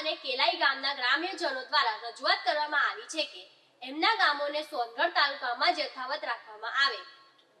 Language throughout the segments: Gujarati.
અને કેલાઈ ગામના ગ્રામ્યજનો દ્વારા રજૂઆત કરવામાં આવી છે કે એમના ગામોને સોનગઢ તાલુકામાં જ રાખવામાં આવે.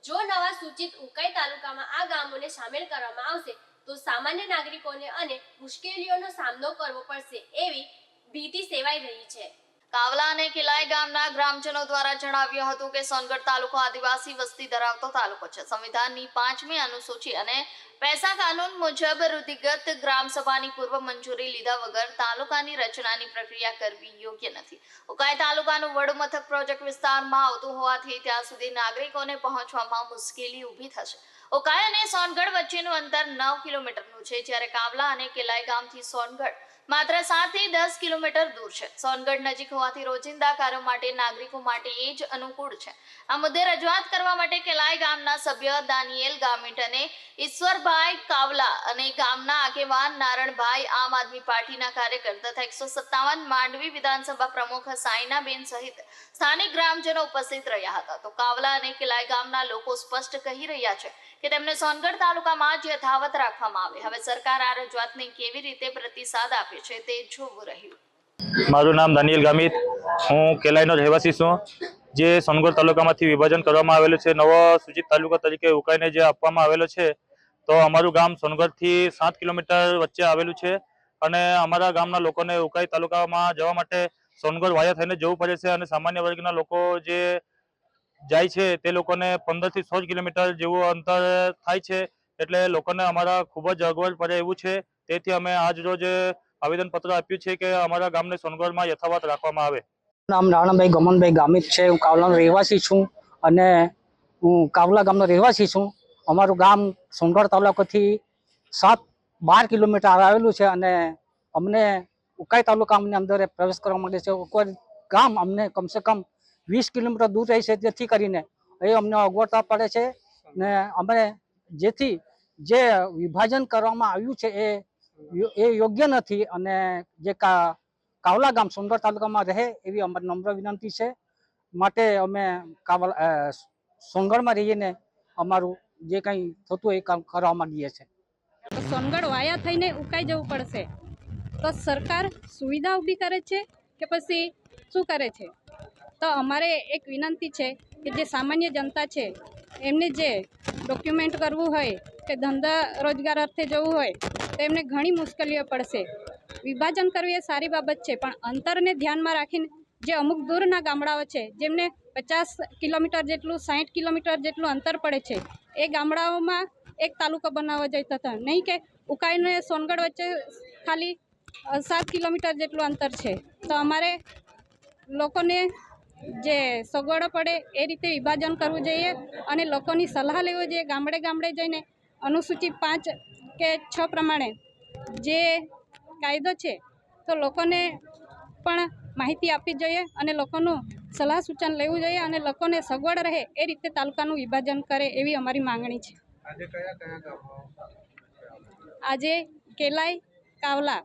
જો નવા સૂચિત ઉકાઈ તાલુકામાં આ ગામોને સામેલ કરવામાં આવશે, તો સામાન્ય નાગરિકોને અને મુશ્કેલીઓનો સામનો કરવો પડશે એવી ભીતિ સેવાઈ રહી છે. કાવલા અને કિલાઈ ગામના ગ્રામજનો દ્વારા જણાવ્યું હતું કે સોનગઢ તાલુકો આદિવાસી વસ્તી ધરાવતો તાલુકો છે. સંવિધાનની પાંચમી અનુસૂચિ અને પૈસા કાનૂન મુજબ રૂધિગત ગ્રામસભાની પૂર્વ મંજૂરી લીધા વગર તાલુકાની રચનાની પ્રક્રિયા કરવી યોગ્ય નથી. ઉકાઈ તાલુકાનું વડ મથક પ્રોજેક્ટ વિસ્તારમાં આવતું હોવાથી ત્યાં સુધી નાગરિકોને પહોંચવામાં મુશ્કેલી ઊભી થશે. ઉકાઈ અને સોનગઢ વચ્ચેનું અંતર નવ કિલોમીટરનું છે. જ્યારે કાવલા અને કેલાઈ ગામથી સોનગઢ માત્ર સાતથી દસ કિલોમીટર દૂર છે. સોનગઢ નજીક હોવાથી રોજિંદા કાર્યો માટે, નાગરિકો માટે એ જ અનુકૂળ છે. આ મુદ્દે રજૂઆત કરવા માટે કેલાય ગામના સભ્ય દાનિયેલ ગામિટ અને ઈશ્વરભાઈ કાવલા અને ગામના આગેવાન નારણભાઈ આમ આદમી પાર્ટીના કાર્યકર તથા એકસો સત્તાવન માંડવી વિધાનસભા પ્રમુખ સાયનાબેન સહિત સ્થાનિક ગ્રામજનો ઉપસ્થિત રહ્યા હતા. તો કાવલા અને કેલાય ગામના લોકો સ્પષ્ટ કહી રહ્યા છે કે તેમને સોનગઢ તાલુકામાં જ યથાવત રાખવામાં આવે. હવે સરકાર આ રજૂઆતને કેવી રીતે પ્રતિસાદ આપે છે તે જોવું રહ્યું. મારું નામ દાનિયલ ગામિત. હું કેલાઈનો રહેવાસી છું. જે સોનગઢ તાલુકામાંથી વિભાજન કરવામાં આવેલું છે, નવો સૂચિત તાલુકા તરીકે ઉકાઈને જે આપવામાં આવેલો છે, તો અમારું ગામ સોનગઢથી સાત કિલોમીટર વચ્ચે આવેલું છે અને અમારા ગામના લોકોને ઉકાઈ તાલુકામાં જવા માટે સોનગઢ વાયા થઈને જવું પડે છે અને સામાન્ય વર્ગના લોકો જે જાય છે તે લોકોને પંદરથી સોળ કિલોમીટર જેવું અંતર થાય છે એટલે લોકોને અમારા ખૂબ જ અગવડ પડે એવું છે. તેથી અમે આજ રોજ આવેદનપત્ર આપ્યું છે કે અમારા ગામને સોનગઢમાં યથાવત રાખવામાં આવે. નામ રાણાભાઈ ગમનભાઈ ગામિત છે. હું કાવલાનો રહેવાસી છું અને હું કાવલા ગામનો રહેવાસી છું. અમારું ગામ સોનગઢ તાલુકાથી સાત બાર કિલોમીટર આવેલું છે અને અમને ઉકાઈ તાલુકાની અંદર પ્રવેશ કરવા માંગે છે. ગામ અમને કમસે કમ વીસ કિલોમીટર દૂર રહે છે જેથી કરીને એ અમને અગવડતા પડે છે ને અમે જેથી જે વિભાજન કરવામાં આવ્યું છે એ એ યોગ્ય નથી અને જે કાવલા ગામ સુંદર તાલુકામાં રહે એવી અમારી નમ્ર વિનંતી છે. માટે અમે કાવલ સોનગઢમાં રહીને અમારું જે કંઈ થતું એ કામ કરવા માંગીએ છીએ સોનગઢ વાયા થઈને ઉકાઈ જવું પડશે. તો સરકાર સુવિધા ઊભી કરે છે કે પછી શું કરે છે? તો અમારે એક વિનંતી છે કે જે સામાન્ય જનતા છે એમને જે ડોક્યુમેન્ટ કરવું હોય કે ધંધા રોજગાર અર્થે જવું હોય તો એમને ઘણી મુશ્કેલીઓ પડશે. વિભાજન કરવું એ સારી બાબત છે, પણ અંતરને ધ્યાનમાં રાખીને જે અમુક દૂરના ગામડાઓ છે, જેમને પચાસ કિલોમીટર જેટલું સાઠ કિલોમીટર જેટલું અંતર પડે છે, એ ગામડાઓમાં એક તાલુકો બનાવવો જોઈએ તથા નહીં કે ઉકાઈને સોનગઢ વચ્ચે ખાલી સાત કિલોમીટર જેટલું અંતર છે. તો અમારે લોકોને જે સગવડો પડે એ રીતે વિભાજન કરવું જોઈએ અને લોકોની સલાહ લેવી જોઈએ ગામડે ગામડે જઈને. અનુસૂચિત પાંચ કે છ પ્રમાણે જે કાયદો છે તો લોકોને પણ માહિતી આપવી જોઈએ અને લોકોનું સલાહ સૂચન લેવું જોઈએ અને લોકોને સગવડ રહે એ રીતે તાલુકાનું વિભાજન કરે એવી અમારી માંગણી છે. આજે કેલાય કાવલા